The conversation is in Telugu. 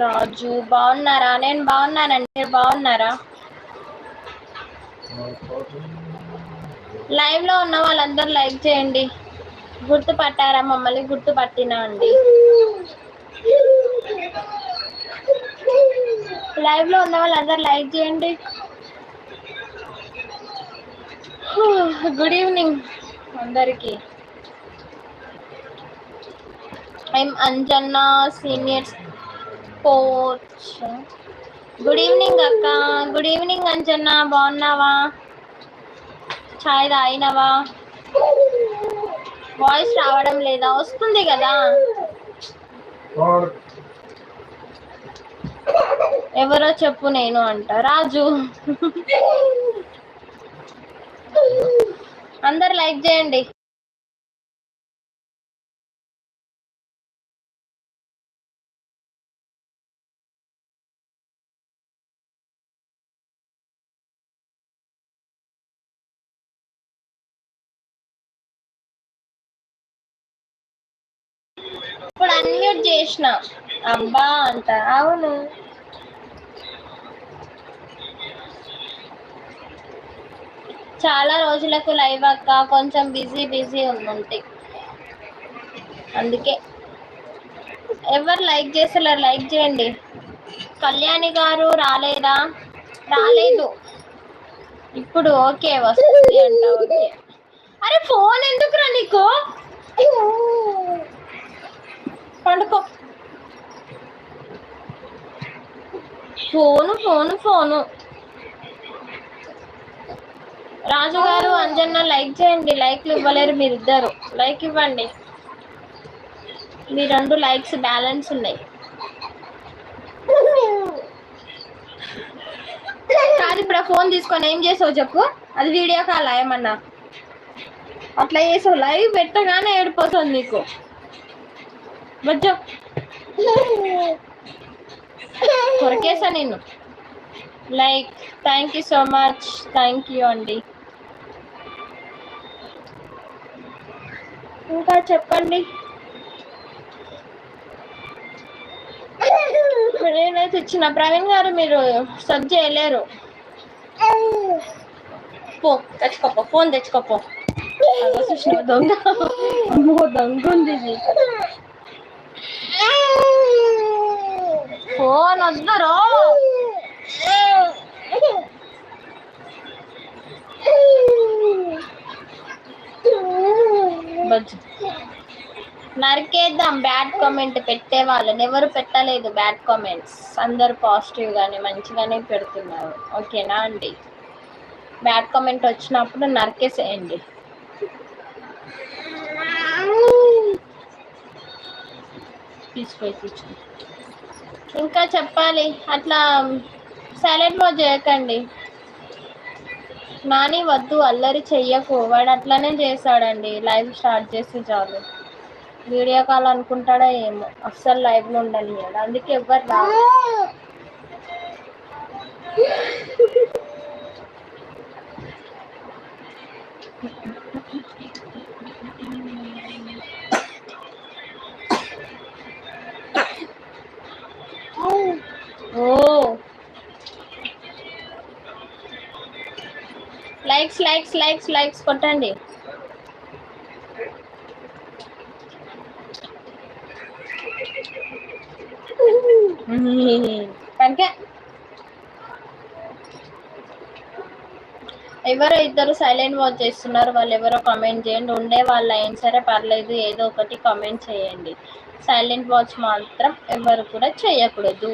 రాజు బాగున్నారా? నేను బాగున్నానండి మీరు బాగున్నారా? లైవ్లో ఉన్న వాళ్ళందరూ లైక్ చేయండి. గుర్తు పట్టారా మమ్మల్ని గుర్తు పట్టినా అండి. లైవ్లో ఉన్న వాళ్ళందరూ లైక్ చేయండి. గుడ్ ఈవినింగ్ అందరికి. I'm Anjanna seniors coach good evening అక్క. Good evening Anjanna. బాగున్నావా? చాయ్ తాగినవా? వాయిస్ రావడం లేదా? వస్తుంది కదా. ఎవరో చెప్పు నేను అంట. రాజు. అందరు లైక్ చేయండి. అన్మ్యూట్ చేసిన. అబ్బా అంట. అవును. చాలా రోజులకు లైవ్ అక్క. కొంచెం బిజీ బిజీ ఉందంటే అందుకే. ఎవరు లైక్ చేస్తలేరు లైక్ చేయండి. కళ్యాణి గారు రాలేదా? రాలేదు. ఇప్పుడు ఓకే వస్తుంది అంట ఓకే. అరే ఫోన్ ఎందుకురా నీకు? పండుకో. Phone phone phone. రాజు గారు అంజన్న లైక్ చేయండి. లైక్లు ఇవ్వలేరు మీరిద్దరు. లైక్ ఇవ్వండి. మీ రెండు లైక్స్ బ్యాలెన్స్ ఉన్నాయి. కాదు ఇప్పుడు ఆ ఫోన్ తీసుకొని ఏం చేసావు చెప్పు? అది వీడియో కాల్ ఏమన్నా అట్లా చేసావు. లైవ్ పెట్టగానే ఏడిపోతుంది నీకు. బజ్జో కొరకేసా నేను like thank you so much thank you అండి. ఇంకా చెప్పండి. నేనైతే ఇచ్చిన ప్రవీణ్ గారు మీరు సబ్ చేయలేరు. పో తెచ్చుకోపో ఫోన్ తెచ్చుకోపో. దొంగ. దొంగ ఉంది అందరూ. నరికేద్దాం బ్యాడ్ కామెంట్ పెట్టే వాళ్ళని. ఎవరు పెట్టలేదు బ్యాడ్ కామెంట్స్. అందరు పాజిటివ్ గానే మంచిగానే పెడుతున్నారు. ఓకేనా అండి? బ్యాడ్ కామెంట్ వచ్చినప్పుడు నరికేసేయండి. తీసుకో ఇంకా చెప్పాలి. అట్లా సైలెంట్ మోడ్ చేయకండి. నాని వద్దు అల్లరి చెయ్యకు. వాడు అట్లనే చేశాడండి లైవ్ స్టార్ట్ చేసి చాలు. వీడియో కాల్ అనుకుంటాడా ఏమో. అస్సలు లైవ్ ఉండాలి కదా అందుకే ఎవ్వరు రాదు you. Likes likes likes likes కొట్టండి. కనుక ఎవరో ఇద్దరు సైలెంట్ వాచ్ చేస్తున్నారు వాళ్ళు ఎవరో కామెంట్ చేయండి. ఉండే వాళ్ళు అయిన సరే పర్లేదు ఏదో ఒకటి కామెంట్ చేయండి. సైలెంట్ వాచ్ మాత్రం ఎవరు కూడా చేయకూడదు.